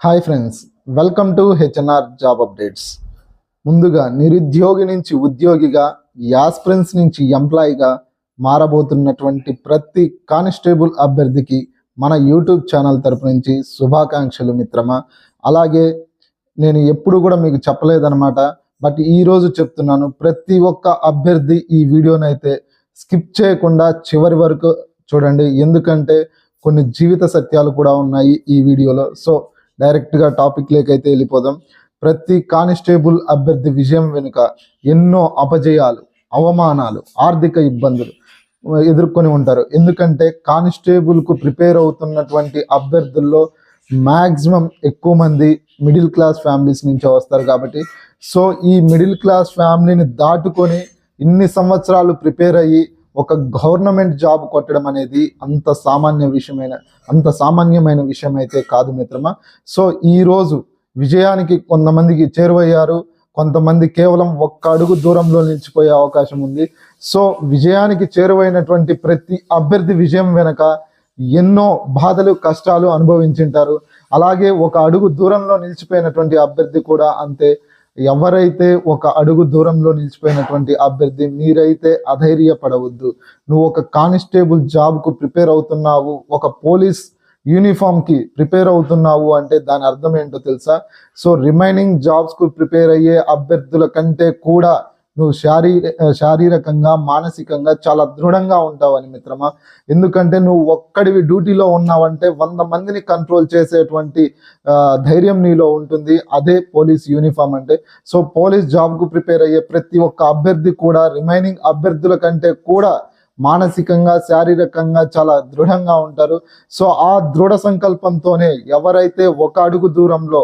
Hi friends welcome to HNR job updates. ముందుగా నిరుద్యోగి నుంచి ఉద్యోగిగా యాస్ప్రెన్స్ నుంచి ఎంప్లాయీగా మారబోతున్నటువంటి ప్రతి కానిస్టేబుల్ అభ్యర్థికి మన యూట్యూబ్ ఛానల్ తరపు నుంచి శుభాకాంక్షలు మిత్రమా. అలాగే నేను ఎప్పుడు కూడా మీకు చెప్పలేదన్నమాట బట్ ఈరోజు చెప్తున్నాను ప్రతి ఒక్క అభ్యర్థి ఈ వీడియోనైతే స్కిప్ చేయకుండా చివరి వరకు చూడండి. ఎందుకంటే కొన్ని జీవిత సత్యాలు కూడా ఉన్నాయి ఈ వీడియోలో. సో డైరెక్ట్గా టాపిక్ లేకైతే వెళ్ళిపోదాం. ప్రతి కానిస్టేబుల్ అభ్యర్థి విజయం వెనుక ఎన్నో అపజయాలు అవమానాలు ఆర్థిక ఇబ్బందులు ఎదుర్కొని ఉంటారు. ఎందుకంటే కానిస్టేబుల్కు ప్రిపేర్ అవుతున్నటువంటి అభ్యర్థుల్లో మ్యాక్సిమం ఎక్కువ మంది మిడిల్ క్లాస్ ఫ్యామిలీస్ నుంచి వస్తారు కాబట్టి. సో ఈ మిడిల్ క్లాస్ ఫ్యామిలీని దాటుకొని ఇన్ని సంవత్సరాలు ప్రిపేర్ అయ్యి ఒక గవర్నమెంట్ జాబ్ కొట్టడం అనేది అంత సామాన్య విషయమైన అంత సామాన్యమైన విషయం అయితే కాదు మిత్రమా. సో ఈ రోజు విజయానికి కొంతమందికి చేరువయ్యారు కొంతమంది కేవలం ఒక్క అడుగు దూరంలో నిలిచిపోయే అవకాశం ఉంది. సో విజయానికి చేరువైనటువంటి ప్రతి అభ్యర్థి విజయం వెనక ఎన్నో బాధలు కష్టాలు అనుభవించింటారు. అలాగే ఒక అడుగు దూరంలో నిలిచిపోయినటువంటి అభ్యర్థి కూడా అంతే. ఎవరైతే ఒక అడుగు దూరంలో నిలిచిపోయినటువంటి అభ్యర్థి మీరైతే అధైర్యపడవద్దు. నువ్వు ఒక కానిస్టేబుల్ జాబ్కు ప్రిపేర్ అవుతున్నావు ఒక పోలీస్ యూనిఫామ్కి ప్రిపేర్ అవుతున్నావు అంటే దాని అర్థం ఏంటో తెలుసా? సో రిమైనింగ్ జాబ్స్కు ప్రిపేర్ అయ్యే అభ్యర్థుల కంటే కూడా నువ్వు శారీర శారీరకంగా మానసికంగా చాలా దృఢంగా ఉంటావని మిత్రమా. ఎందుకంటే నువ్వు ఒక్కడివి డ్యూటీలో ఉన్నావంటే వంద మందిని కంట్రోల్ చేసేటువంటి ధైర్యం నీలో ఉంటుంది. అదే పోలీస్ యూనిఫామ్ అంటే. సో పోలీస్ జాబ్కు ప్రిపేర్ అయ్యే ప్రతి ఒక్క అభ్యర్థి కూడా రిమైనింగ్ అభ్యర్థుల కంటే కూడా మానసికంగా శారీరకంగా చాలా దృఢంగా ఉంటారు. సో ఆ దృఢ సంకల్పంతోనే ఎవరైతే ఒక అడుగు దూరంలో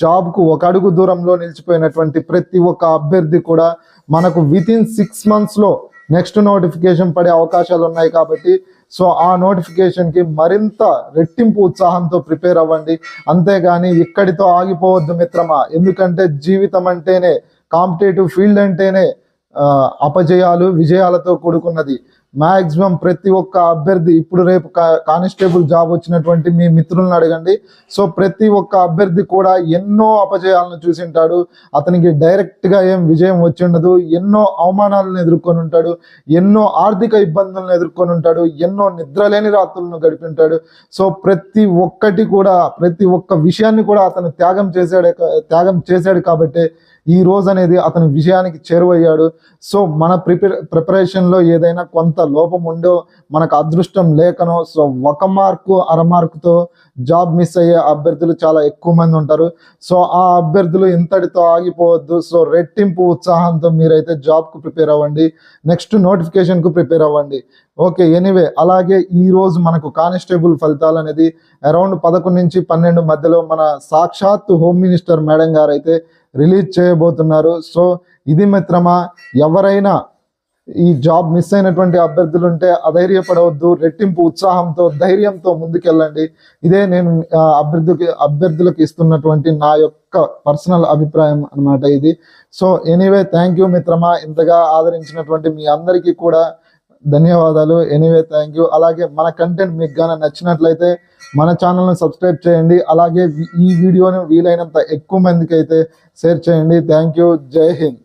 జాబ్కు ఒక అడుగు దూరంలో నిలిచిపోయినటువంటి ప్రతి ఒక్క అభ్యర్థి కూడా మనకు విత్ ఇన్ సిక్స్ మంత్స్లో నెక్స్ట్ నోటిఫికేషన్ పడే అవకాశాలు ఉన్నాయి కాబట్టి సో ఆ నోటిఫికేషన్కి మరింత రెట్టింపు ఉత్సాహంతో ప్రిపేర్ అవ్వండి. అంతేగాని ఇక్కడితో ఆగిపోవద్దు మిత్రమా. ఎందుకంటే జీవితం అంటేనే కాంపిటేటివ్ ఫీల్డ్ అంటేనే అపజయాలు విజయాలతో కూడుకున్నది. మాక్సిమం ప్రతి ఒక్క అభ్యర్థి ఇప్పుడు రేపు కా- కానిస్టేబుల్ జాబ్ వచ్చినటువంటి మీ మిత్రులను అడగండి. సో ప్రతి ఒక్క అభ్యర్థి కూడా ఎన్నో అపజయాలను చూసింటాడు. అతనికి డైరెక్ట్గా ఏం విజయం వచ్చి ఉండదు. ఎన్నో అవమానాలను ఎదుర్కొని ఉంటాడు. ఎన్నో ఆర్థిక ఇబ్బందులను ఎదుర్కొని ఉంటాడు. ఎన్నో నిద్రలేని రాత్రులను గడిపింటాడు సో ప్రతి ఒక్కటి కూడా ప్రతి ఒక్క విషయాన్ని కూడా అతను త్యాగం చేశాడు త్యాగం చేశాడు కాబట్టి ఈ రోజు అనేది అతని విజయానికి చేరువయ్యాడు. సో మన ప్రిపేర్ ప్రిపరేషన్లో ఏదైనా కొంత లోపం ఉండో మనకు అదృష్టం లేకనో సో ఒక మార్కు అర మార్కుతో జాబ్ మిస్ అయ్యే అభ్యర్థులు చాలా ఎక్కువ మంది ఉంటారు. సో ఆ అభ్యర్థులు ఇంతటితో ఆగిపోవద్దు. సో రెట్టింపు ఉత్సాహంతో మీరైతే జాబ్కు ప్రిపేర్ అవ్వండి. నెక్స్ట్ నోటిఫికేషన్కు ప్రిపేర్ అవ్వండి. ఓకే ఎనీవే అలాగే ఈరోజు మనకు కానిస్టేబుల్ ఫలితాలు అనేది అరౌండ్ పదకొండు నుంచి పన్నెండు మధ్యలో మన సాక్షాత్ హోమ్ మినిస్టర్ మేడం గారు అయితే రిలీజ్ చేయబోతున్నారు. సో ఇది మిత్రమా ఎవరైనా ఈ జాబ్ మిస్ అయినటువంటి అభ్యర్థులు ఉంటే అధైర్యపడవద్దు రెట్టింపు ఉత్సాహంతో ధైర్యంతో ముందుకెళ్ళండి. ఇదే నేను ఆ, అభ్యర్థికి అభ్యర్థులకు ఇస్తున్నటువంటి నా యొక్క పర్సనల్ అభిప్రాయం అన్నమాట ఇది. సో ఎనీవే థ్యాంక్ యూ మిత్రమా. ఇంతగా ఆదరించినటువంటి మీ అందరికీ కూడా ధన్యవాదాలు. ఎనీవే థ్యాంక్ యూ అలాగే మన కంటెంట్ మీకు గాన నచ్చినట్లయితే మన ఛానల్ని సబ్స్క్రైబ్ చేయండి. అలాగే ఈ వీడియోని వీలైనంత ఎక్కువ మందికి అయితే షేర్ చేయండి. థ్యాంక్ యూ జై హింద్